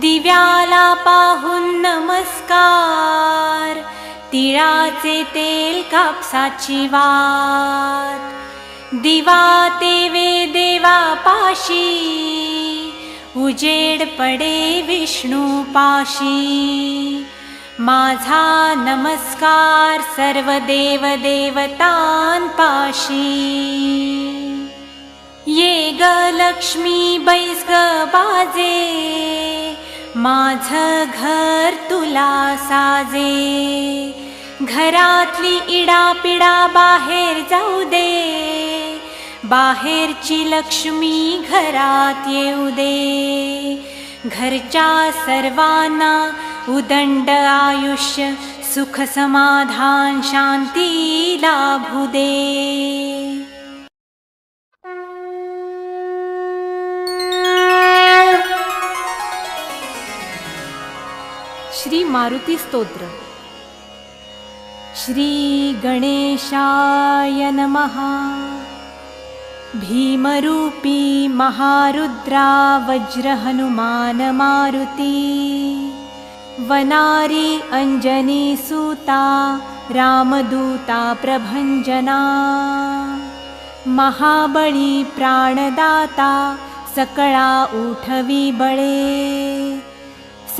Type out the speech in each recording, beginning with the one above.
दिव्याला पाहून नमस्कार. तिळाचे तेल कापसाची वात. दिवा तेवे देवा पाशी उजेड पडे विष्णू पाशी माझा नमस्कार सर्व देव देवतांपाशी. ये ग लक्ष्मी बैस ग बाजे. माझ घर तुला साजे. घरातली इडापिडा बाहेर जाऊ दे. बाहेरची लक्ष्मी घरात येऊ दे. घरच्या सर्वांना उदंड आयुष्य सुख समाधान शांती लाभू दे. श्री मारुती स्तोत्र। श्री गणेशाय नमः। भीमरूपी महारुद्रा वज्रहनुमान मारुती वनारी अञ्जनी सूता रामदूता प्रभञ्जना। महाबळी प्राणदाता सकळा उठवी बळे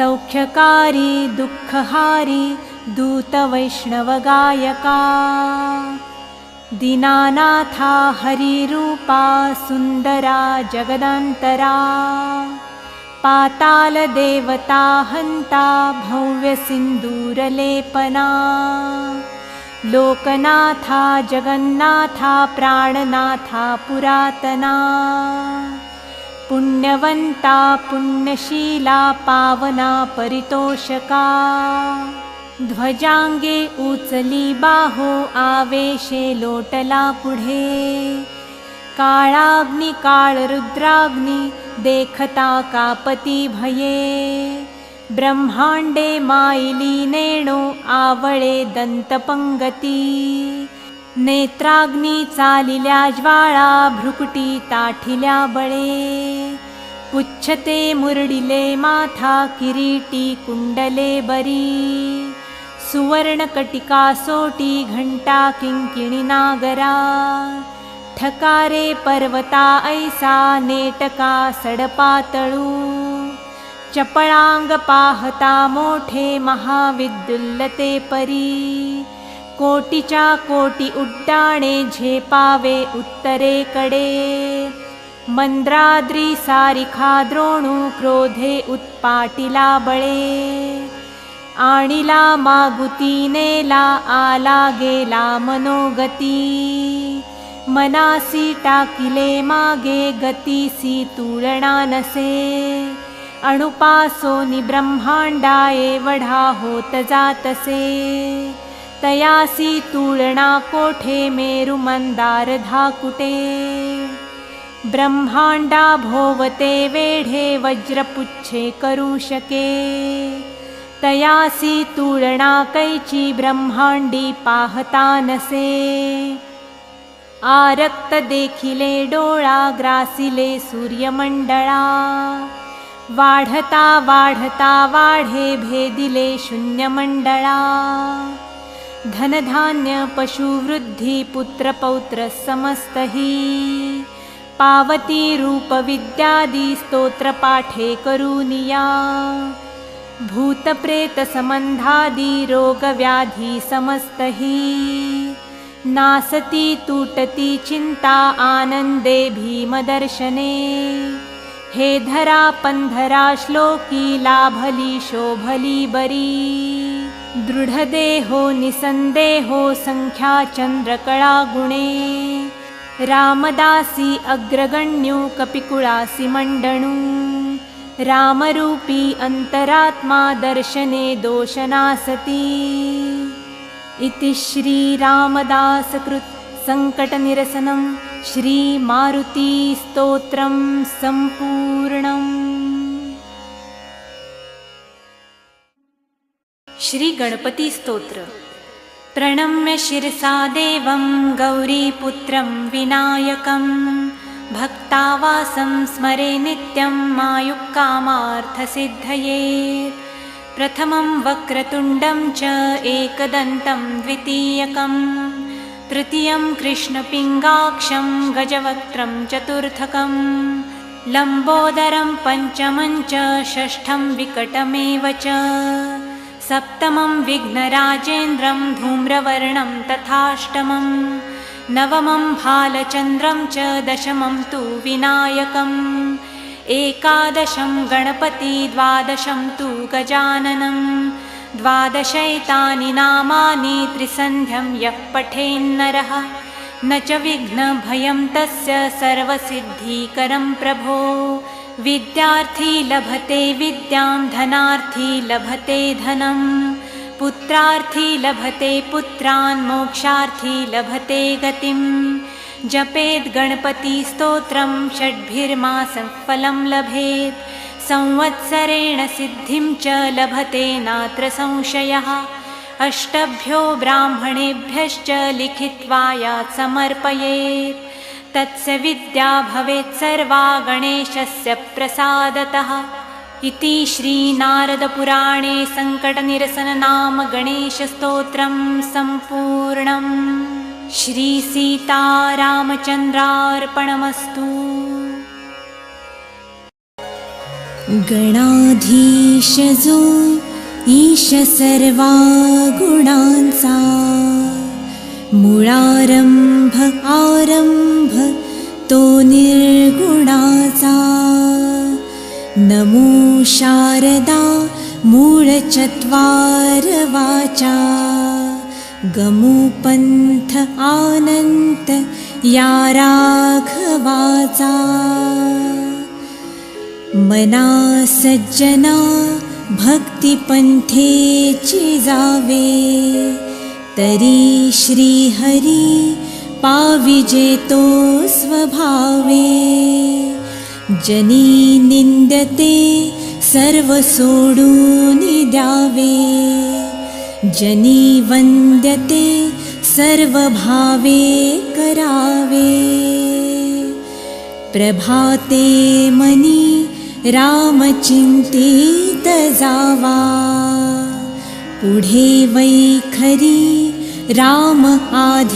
सौख्यकारी दुःखहारी दूतवैष्णवगायका। दीनानाथा हरिरूपा सुन्दरा जगदन्तरा। पातालदेवता हन्ता भव्यसिन्दूरलेपना लोकनाथा जगन्नाथा प्राणनाथा पुरातना पुण्यवन्ता पुण्यशीला पावना परितोषका। ध्वजाङ्गे उचली बाहो आवेशे लोटला पुढे। काळाग्नि काळरुद्राग्नि देखता कापती भये। ब्रह्माण्डे मायिली नेणो आवळे दन्तपङ्गती नेत्राग्नी चालिल्या ज्वाळा भ्रुकुटी ताठिल्या बळे. पुच्छते मुरडिले माथा किरीटी कुण्डले बरी. सुवर्णकटिका सोटी घण्टा किङ्किणि नागरा. ठकारे पर्वता ऐसा नेटका सडपातळू चपळांग पाहता मोठे महाविद्युल्लते परी कोटीच्या कोटी उड्डाणे झेपावे उत्तरेकडे. मंद्राद्री सारिखा द्रोणू क्रोधे उत्पाटिला बळे. आणिला मागुती नेला आला गेला मनोगती. मनासी टाकिले मागे गतीसी तुळणा नसे. अणुपासोनि ब्रह्माण्डाये वढा होत जातसे. तयासी तुळणा कोठे मेरु मन्दार धाकुटे। ब्रह्माण्डा भोवते वेढे वज्रपुच्छे करुशके तयासी तुळणा कैची ब्रह्माण्डी पाहता नसे। आरक्त देखिले डोळा ग्रासिले सूर्यमण्डळा वाढता वाढता वाढे भेदिले शून्यमण्डळा धनधान्य पशुवृद्धि पुत्रपौत्र समस्तहि पावती रूपविद्यादि स्तोत्रपाठे करुनिया भूतप्रेतसम्बन्धादि रोगव्याधि समस्तहि नासति तूटति चिन्ता आनन्दे भीमदर्शने। हे धरा पन्धरा श्लोकी लाभली शोभली बरी दृढदेहो निसन्देहो सङ्ख्या गुणे रामदासी अग्रगण्यो कपिकुळासि मण्डणु। रामरूपी अन्तरात्मा दर्शने दोषनासति। इति श्रीरामदासकृत् सङ्कटनिरसनं श्रीमारुतीस्तोत्रं सम्पूर्णम् श्रीगणपतिस्तोत्र प्रणम्य शिरसा देवं गौरीपुत्रं विनायकं। भक्तावासं स्मरे नित्यं मायुक्कामार्थसिद्धये। प्रथमं वक्रतुण्डं च एकदन्तं द्वितीयकं। तृतीयं कृष्णपिङ्गाक्षं गजवक्त्रं चतुर्थकं। लम्बोदरं पञ्चमं च षष्ठं विकटमेव च सप्तमं विघ्नराजेन्द्रं धूम्रवर्णं तथाष्टमं नवमं भालचन्द्रं च दशमं तु विनायकम् एकादशं गणपति द्वादशं तु गजाननं द्वादशैतानि नामानि त्रिसन्ध्यं यः पठेन्नरः न च विघ्नभयं तस्य सर्वसिद्धिकरं प्रभो विद्यार्थी लभते विद्यां धनार्थी लभते धनं। पुत्रार्थी लभते पुत्रान् मोक्षार्थी लभते गतिं जपेद्गणपतिस्तोत्रं षड्भिर्मासं फलं लभेत्। संवत्सरेण सिद्धिं च लभते नात्र संशयः। अष्टभ्यो ब्राह्मणेभ्यश्च लिखित्वा यात् समर्पयेत् तस्य विद्या भवेत् सर्वा गणेशस्य प्रसादतः। इति श्रीनारदपुराणे सङ्कटनिरसननाम गणेशस्तोत्रं सम्पूर्णम्। श्रीसीतारामचन्द्रार्पणमस्तु। गणाधीशजो ईश सर्वा गुणांसा मुळारम्भ आरम्भ तो निर्गुणाचा। नमो शारदा मूळचत्वारवाचा गमुपन्थ आनन्त या राघवाचा। मना सज्जना भक्तिपन्थेची जावे तरी श्रीहरी पाविजेतो स्वभावे। जनी निन्द्यते सर्वसोडूनि द्यावे जनी वन्द्यते सर्वभावे करावे। प्रभाते मनी रामचिन्तित जावा। पुढे वैखरी राम आधीवदावा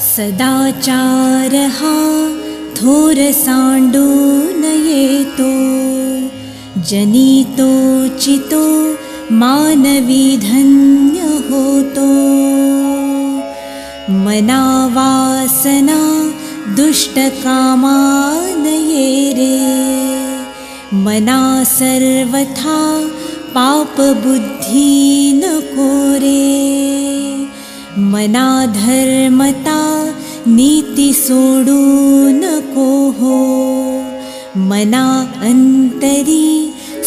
सदाचार हा थोर सांडून येतो। जनितो चितो मानवी धन्य होतो। दुष्टकामान ये रे मना सर्वथा पापबुद्धि न कोरे मना धर्मता नीति सोडू न कोहो मना अन्तरी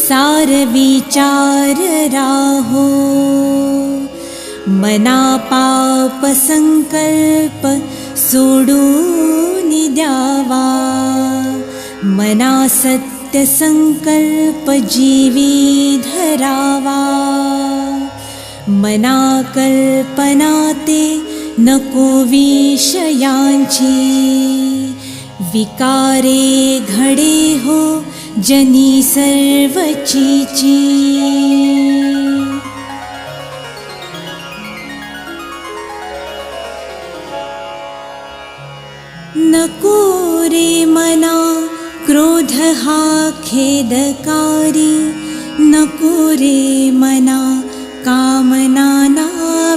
सारविचार राहो। मना पापसङ्कल्प सोडू निद्यावा। मना सत्यसङ्कल्प जीवी धरावा मना कल्पनाते नको विषयांची। विकारे घडे हो जनी सर्वचीची। नको रे मना हा खेदकारी नको रे मना कामना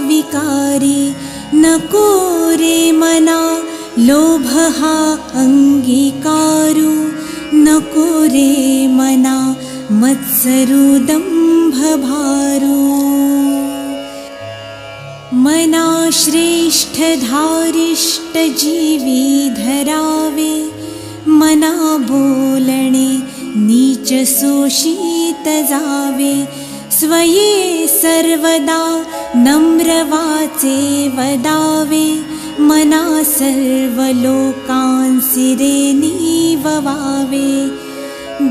विकारी नको रे मना लोभ अङ्गीकारु नको रे मना मत्सरु दम्भभारू मना श्रेष्ठ धारिष्ट जीवी धरावे मना बोलणे नीच शोषित जावे। स्वये सर्वदा नम्रवाचे वदावे। मना सर्वलोकान् सिरे नीववावे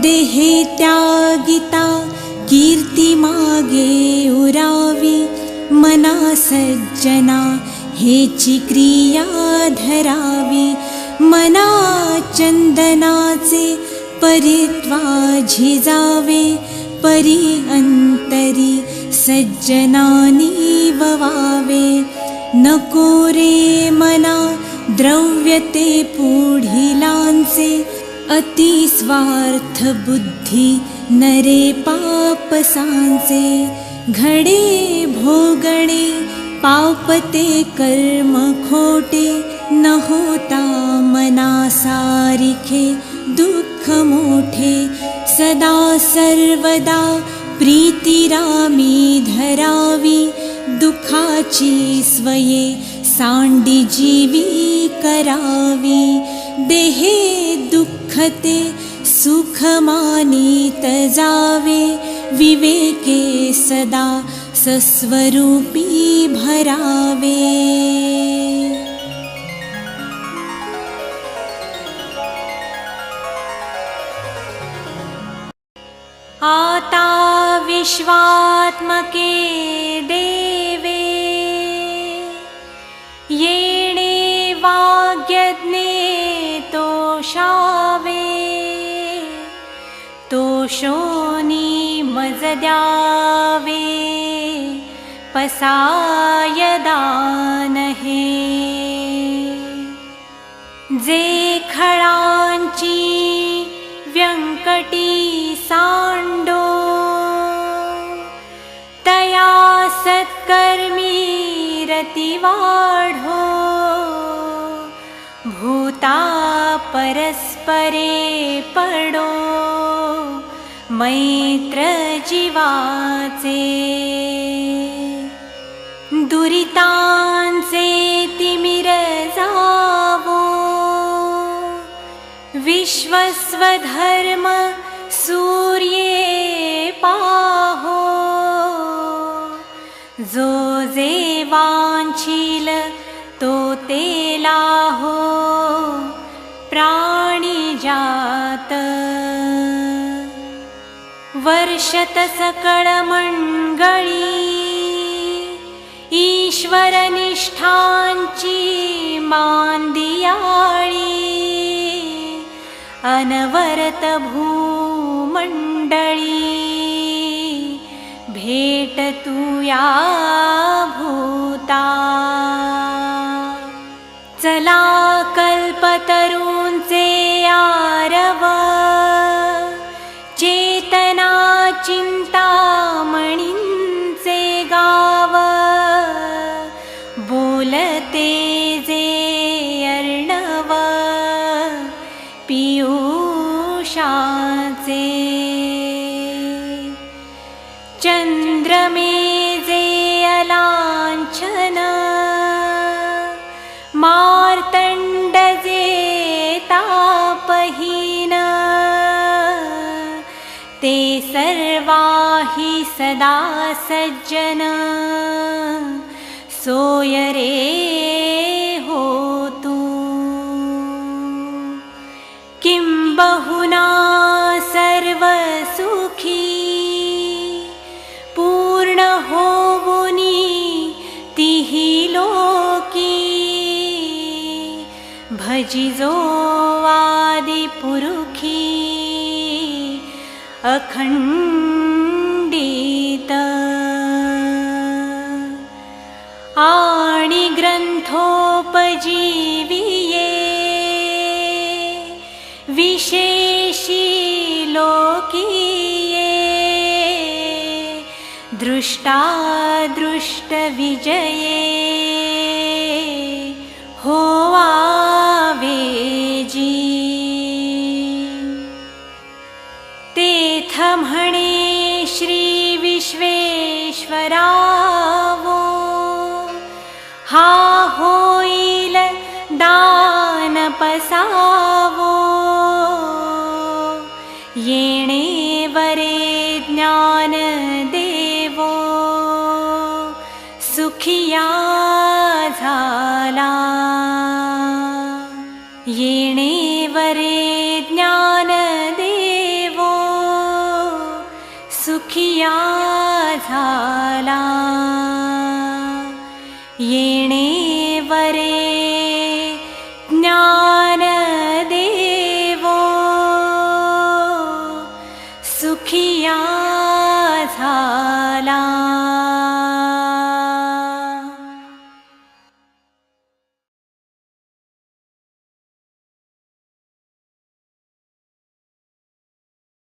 देहे त्यागिता कीर्ति मागे उरावी। मना सज्जना हेची क्रिया धरावी मना चन्दनाचे परित्वा झिजावे परि अन्तरि सज्जनानि ववावे नको रे मना द्रव्यते पुढिलांसे अतिस्वार्थ बुद्धि नरे पापसांसे घडे भोगणे पापते कर्म खोटे न होता मना सारिखे दुःख मोठे सदा सर्वदा प्रीतिरामी धरावी दुःखाची स्वये सांडी जीवी करावी। देहे दुःखते सुखमानीत जावे विवेके सदा सस्वरूपी भरावे आता विश्वात्मके देवे। येणे वाग्यज्ञे तोषावे। तोषोनी मजद्यावे। पसायदानहे। जे खळांची व्यङ्कटी साण्डो रतिवाढो भूता परस्परे पडो। मैत्र जीवाचे दुरितांचे तिमिर जावो। विश्वस्वधर्म सूर्ये पाहो जो जे वाञ्छील तो तेलाहो प्राणिजात वर्षत सकळमण्गळी ईश्वरनिष्ठाञ्ची मान्दियाळी अनवरत भूमण्डळी भेटतु या भूता. चला कल्पतरूंचे आरव. चेतना चिन्तामणिंचे सर्वाहि सदा सज्जन। सोयरे होतु किं बहुना सर्वसुखी। पूर्ण होवुनि तिहि लोकी। भजिजो आदिपुरुखी। अखण्डित आणि ग्रन्थोपजीविये विशेषी लोकीये। दृष्टादृष्टविजये। होवावेजी तेथ म्हणे गावो येणे वरे ज्ञान देवो सुखिया झाला। येणे वरे ज्ञान देवो सुखिया झाला।